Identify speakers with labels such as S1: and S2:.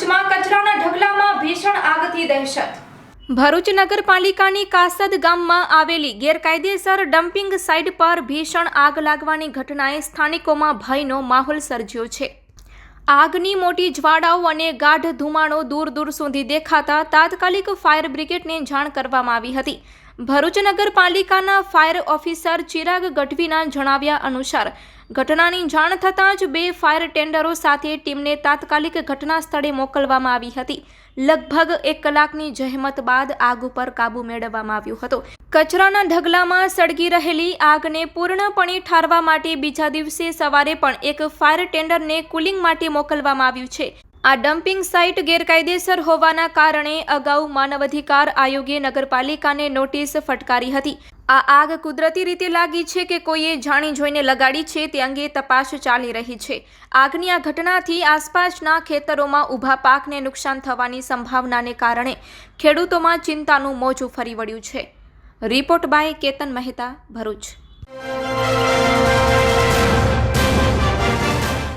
S1: ભરૂચમાં કચરાના ઢગલામાં ભીષણ આગથી દહેશત. ભરૂચ નગરપાલિકાની કાસદ ગામમાં આવેલી ગેરકાયદેસર ડમ્પિંગ સાઇટ પર ભીષણ આગ લાગવાની ઘટનાએ સ્થાનિકોમાં ભયનો માહોલ સર્જ્યો છે. આગની મોટી જ્વાળાઓ અને ગાઢ ધુમાડો દૂર દૂર સુધી દેખાતા તાત્કાલિક ફાયર બ્રિગેડને જાણ કરવામાં આવી હતી. ભરૂચ નગરપાલિકાના ફાયર ઓફિસર ચિરાગ ગઢવીના જણાવ્યા અનુસાર ઘટનાની જાણ થતાં જ બે ફાયર ટેન્ડરો સાથે ટીમને તાત્કાલિક ઘટના સ્થળે મોકલવામાં આવી હતી. લગભગ એક કલાકની જહેમત બાદ આગ ઉપર કાબુ મેળવવામાં આવ્યો હતો. કચરાના ઢગલામાં સળગી રહેલી આગને પૂર્ણપણે ઠારવા માટે બીજા દિવસે સવારે પણ એક ફાયર ટેન્ડરને કુલિંગ માટે મોકલવામાં આવ્યું છે. આ ડમ્પિંગ સાઇટ ગેરકાયદેસર હોવાના કારણે અગાઉ માનવ અધિકાર આયોગે નગરપાલિકાને નોટિસ ફટકારી હતી. આ આગ કુદરતી રીતે લાગી છે કે કોઈએ જાણી જોઈને લગાડી છે તે અંગે તપાસ ચાલી રહી છે. આગની આ ઘટનાથી આસપાસના ખેતરોમાં ઊભા પાકને નુકસાન થવાની સંભાવનાને કારણે ખેડૂતોમાં ચિંતાનું મોજું ફરી વળ્યું છે. Report by Ketan Mehta, Bharuch.